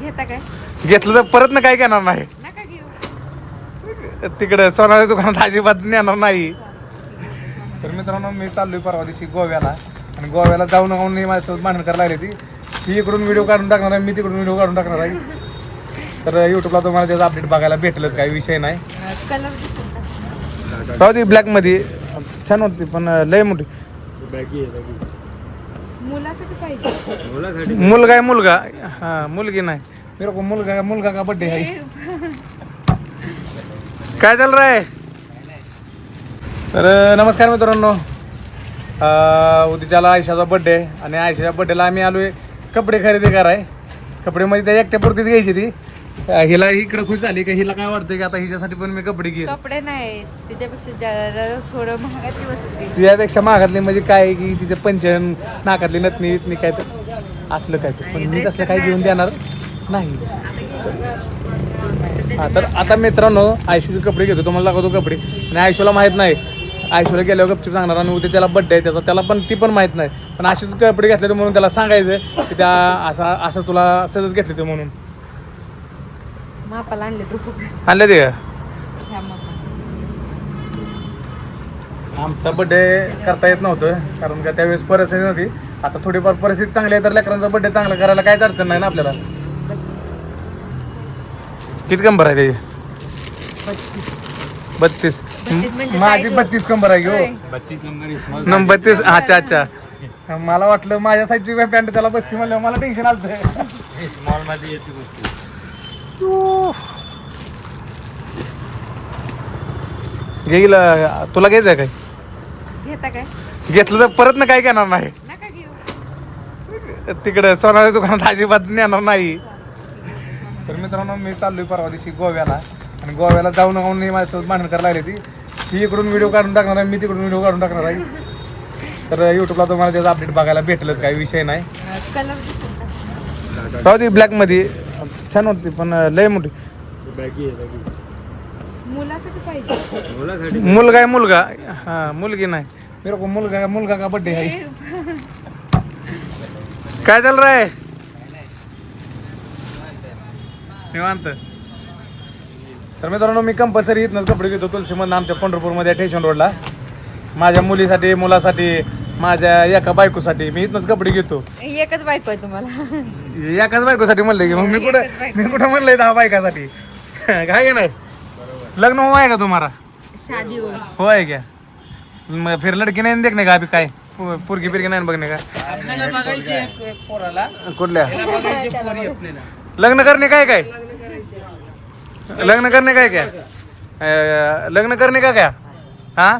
घेता काय? घेतलं तर परत ना काय घेणार नाही. नका घेऊ. तिकडे सोनाच्या दुकानात अजिबात नेणार नाही. तर मित्रांनो मी चाललोय परवा दिवशी गोव्याला. आणि गोव्याला जाऊन जाऊन मी माझ्यासोबत भांडण करायला लागली ती ती इकडून व्हिडिओ काढून टाकणार आहे मी तिकडून व्हिडिओ काढून टाकणार आहे. तर युट्यूबला तुम्हाला त्याचा अपडेट बघायला भेटेलच काही विषय नाही. कलर राहू दे ब्लॅकमध्ये छान होती पण लय मोठी. मुलासाठी पाहिजे. मुलगा आहे मुलगा. हा मुलगी नाही. मेरे को मुलगा मुलगा का बर्थडे आहे? काय चाल रहा आहे तर नमस्कार मित्रांनो. अं, उद्याच्याला आयशाचा बड्डे आणि आयशाच्या बड्डेला आम्ही आलोय कपडे खरेदी कराय. कपडे म्हणजे त्या एकट्यापुरतीच घ्यायची ती. हिला इकडं खुश झाली का हिला काय वाटतं की आता हिच्यासाठी पण मी कपडे घेईन? कपडे नाही त्याच्यापेक्षा जरा थोडं महागातली वस्तू घे. तिच्यापेक्षा महागातली म्हणजे काय आहे की तिचे पंचन नाकातली नतनी वितनी काय तर असलं काय तर. पण मी तसलं काही घेऊन देणार नाही. हा तर आता मित्रांनो आयशूचे कपडे घेतो तुम्हाला दाखवतो कपडे. आणि आयशूला माहीत नाही आयशूला गेल्यावर गपचूप सांगणार आणि उद्या त्याला बड्डे आहे त्याचा त्याला पण ती पण माहीत नाही. पण असेच कपडे घेतले म्हणून त्याला सांगायचं की त्या असा असं तुला सहजच घेतले ते म्हणून. मापाला आणले तू आणले. आमचा बड्डे करता येत नव्हतं कारण का त्यावेळेस परिस्थिती नव्हती. आता थोडीफार परिस्थिती चांगली आहे तर लेकरांचा बड्डे चांगला करायला काहीच अडचण नाही ना आपल्याला. किती कंबर आहे त्याची बत्तीस. म्हणजे माझी बत्तीस कंबर आहे नंबर बत्तीस अच्छा अच्छा. मला वाटलं माझ्या साईजची पॅन्ट त्याला बसती म्हणलं मला टेन्शन आलं घेईल तुला घ्यायचं आहे काय? घेता काय? घेतलं तर परत ना काय घेणार नाही. नका घेऊ. तिकडे सोनाच्या दुकानात अजिबात नेणार नाही. तर मित्रांनो मी चाललोय परवा दिवशी गोव्याला. आणि गोव्याला जाऊन जाऊन मी माझ्यासोबत भांडण करायला लागली ती ती इकडून व्हिडिओ काढून टाकणार आहे मी तिकडून व्हिडिओ काढून टाकणार आहे. तर युट्यूबला तुम्हाला त्याचा अपडेट बघायला भेटेलच काही विषय नाही. कलर राहू दे ब्लॅकमध्ये छान होती पण लय मोठी. मुलासाठी पाहिजे. मुलगा आहे मुलगा. हा मुलगी नाही. मेरे को मुलगा मुलगा का बर्थडे आहे काय चाल रहा निवांत. तर मित्रांनो मी कंपल्सरी इथनंच कपडे घेतो. तुलसीमधनं आमच्या पंढरपूरमध्ये स्टेशन रोडला माझ्या मुलीसाठी मुलासाठी माझ्या एका बायकोसाठी. मी इथनंच कपडे घेतो. एकच बायको आहे तुम्हाला. एकाच बायकोसाठी म्हणलं की मग मी कुठं एकच बायको. मी कुठं म्हणलंय दहा बायकासाठी? काय की नाही लग्न हो आहे का तुम्हाला? शादी हो आहे क्या मग फिर लडकी नाही देखणे का अभी काय? पु- पुरगी पिरगी नाही बघणे का? कुठल्या? लग्न करणे काय काय? लग्न करणे काय काय? अं, लग्न करणे का क्या? हा?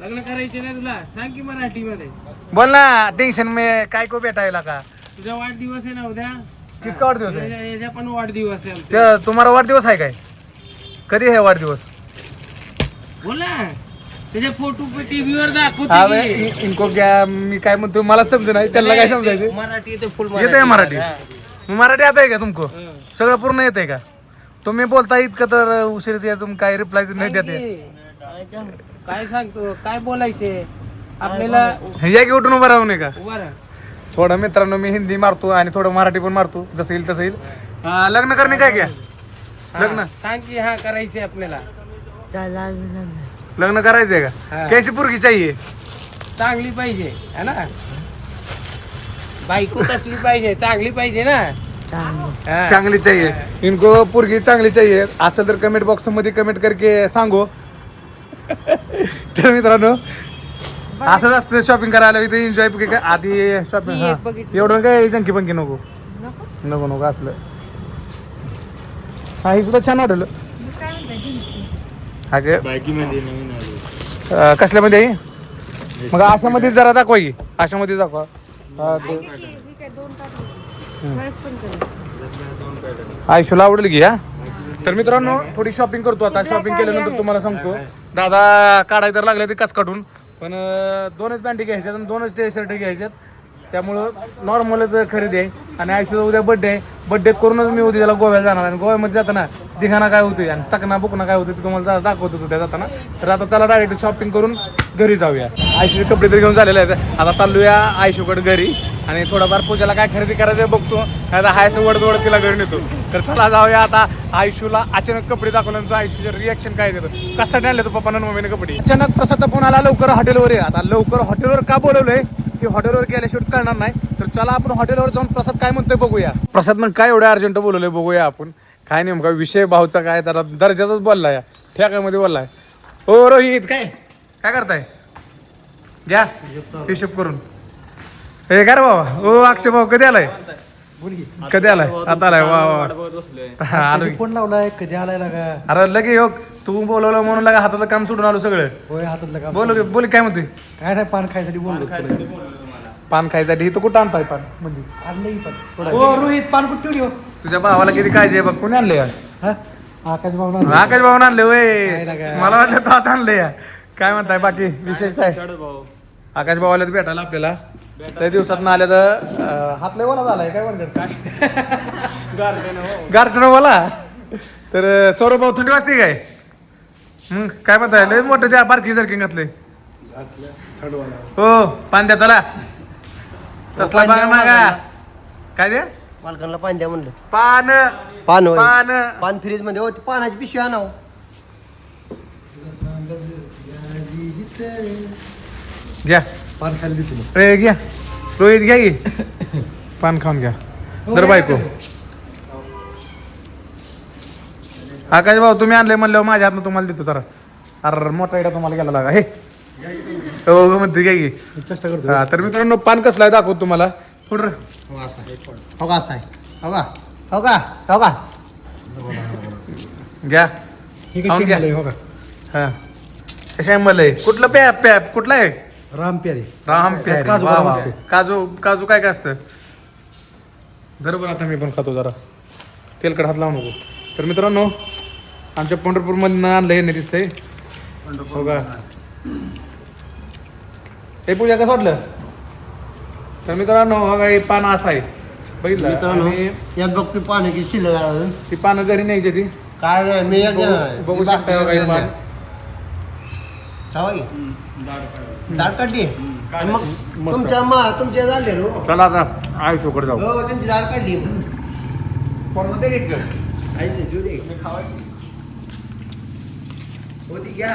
लग्न करायचे ना तुला? सांग की मराठी मध्ये बोल ना टेन्शन में काय को भेटायला का? तुझा वाढदिवस आहे ना उद्या? किसका वाढदिवस आहे? याच्या याच्या पण वाढदिवस आहे आमचा. तुम्हाला वाढदिवस आहे काय? कधी आहे वाढदिवस? बोल ना. त्याच्या फोटो टीव्हीवर हा दाखवते बे, की. इ- इनको क्या मी काय म्हणतो मला समज नाही. त्यांना काय समजायचं? मराठी येते फुल येते मराठी. मग मराठी आता आहे का तुमको. सगळं पूर्ण येते का? तुम्ही बोलता इतकं तर उशीर तुम काय रिप्लाय नाही देते काय सांगतो? काय बोलायचे? आपल्याला या की उठून उभं राहू नये का उभा राहा. थोडं मित्रांनो मी हिंदी मारतो आणि थोडं मराठी पण मारतो जसं येईल तसं येईल. अं, लग्न करणे काय घ्या? लग्न. सांग की हा करायचे आपल्याला. लग्न करायचंय का? हा. कैसी पुरगी चाहिए? चांगली पाहिजे है ना? बायको कसली पाहिजे चांगली पाहिजे ना? हा. चांगली चाहिए. इनको पुरगी चांगली चाहिए. असेल तर कमेंट बॉक्समध्ये कमेंट करके सांगो. तर मित्रांनो असंच असतं शॉपिंग करायला इथे एन्जॉय आधी शॉपिंग ही. एवढं काय जंकी पंकी नको. नको? नको नको असलं. हा ही सुद्धा छान वाटलं. हा गे. अं, कसल्यामध्ये आहे मग अशामध्ये जरा दाखवा की दाखवा. बरेच पण करेल. आयुष्याला आवडेल की हा. तर मित्रांनो थोडी शॉपिंग करतो आता. शॉपिंग केल्यानंतर तुम्हाला सांगतो. दादा काढायला तर लागले ते कच काढून पण दोनच पॅन्टी घ्यायच्यात आणि दोनच टी शर्ट घ्यायच्यात. त्यामुळं नॉर्मलच खरेदी आहे. आणि आयुष्याचा उद्या बड्डे आहे. बड्डे करूनच मी उद्या त्याला गोव्याला जाणार आणि गोव्यामध्ये जाताना दिघाना काय होते आणि चकना बुकना काय होते ते तुम्हाला जा- होतो त्या जाताना. तर आता चला डायरेक्ट शॉपिंग करून घरी जाऊया. आयशीचे कपडे तरी घेऊन झालेले आहेत. आता चालूया आयशूकडे घरी. आणि थोडंफार पूजाला काय खरेदी करायचं बघतो. काय तर हायचं वडत वडत तिला घरी नेतो. तर चला जाऊया आता आयुष्यूला अचानक कपडे दाखवल्यानंतर आयुष्यूचं रिॲक्शन काय देतं. कशासाठी आणले तो पप्पानं आणि मम्मीने कपडे? अचानक प्रसादचा फोन आला लवकर हॉटेलवर ये. आता लवकर हॉटेलवर का बोलवलंय? की हॉटेलवर गेल्याशिवाय कळणार नाही. तर चला आपण हॉटेलवर जाऊन प्रसाद काय म्हणतोय बघूया. प्रसाद मग काय एवढं अर्जंट बोलवलंय बघूया आपण. काय नेमका विषय भावचा काय जरा दर्जाचाच बोललाय. ठेकामध्ये बोललाय. ओ रोहित काय? काय करताय? घ्या हिशोब करून. हे काय रे बाबा. ओ अक्षय भाऊ कधी आलाय? कधी आलाय? आता आलाय. वा वा. हा, आलो की. फोन लावलाय? कधी आलाय लागा? अरे लगे योग तू बोलवलं म्हणून लगा हाताचं काम सोडून आलो सगळं. होय हातातलं बोल बोल काय म्हणतोय? काय नाही पान खायसाठी बोललो तुला. पान खायसाठी? इथं कुठं आणताय पान? म्हणजे? आणलंय पण ओ रोहित पान कुठे ठेवली हो? तुझ्या भावाला किती काळजी आहे बघ. कोणी आणले यार? हा? आकाश भाऊ आकाश भाऊन आणले वय. काय? मला वाटलं तो आता आणले या काय म्हणताय बाकी? विशेष काय? आकाश भाऊ. आले भेटायला आपल्याला. त्या दिवसात आल्या तर हात लय वाला झालाय काय म्हणतात? काय गार्डन वाला तर सौरभ भाऊ थंडी वाजते काय? मग काय म्हणताय? लय मोठं ज्या बारकी जर्किंग घातले हो पान द्या चला. तसला बघा ना का काय द्या मालकांना पाणी द्या म्हणलं. पान. पान होय. पान. पान फ्रीजमध्ये होती. पानाची पिशवी आणाव. घ्या. पान खायला देतो मग. ए घ्या. रोहित घ्या की. पान खाऊन घ्या. दर बायको. आकाश भाऊ तुम्ही आणले म्हणल्यावर माझ्या हातनं तुम्हाला देतो तर अरे मोठा इडा तुम्हाला गेला लागा. हे. हो हो, म्हणते घ्या की. चेष्टा करतो. हा तर मित्रांनो पान कसला आहे दाखवतो तुम्हाला. पुढं हो का असं आहे. हो का हो का हो का. घ्या. हे खाऊन कशी घ्या. मला हो का? हा. कशा मला कुठलं पॅप पॅप कुठलं आहे? राम प्यारे. राम प्यारे. काजू वा, बदाम वा. असते. काजू काजू काय काय असतं? बरोबर आता मी पण खातो जरा. तेलकट हात लावू नको. तर मित्रांनो आमच्या पंढरपूरमधनं आणलं हे नाही दिसतंय. हो का? हे पूजा कसं वाटलं? तर मित्रांनो हो हे पान असं आहे. बघितलं? मित्रांनो आणि यात बघतो पाणी की शिल्लक आहे अजून. ती पानं घरी न्यायची ती. काय नाही, मी एक. बघू मी शकता पान. खावा की. दाढ काढली मग मस्त. तुमच्या मा तुमच्या झाले हो चला आता आयुष्यकडे जाऊ हो, त्यांची दाढ काढली पूर्ण ते घेतलं खायचं, देऊ दे. मी खावायची. हो, ती घ्या.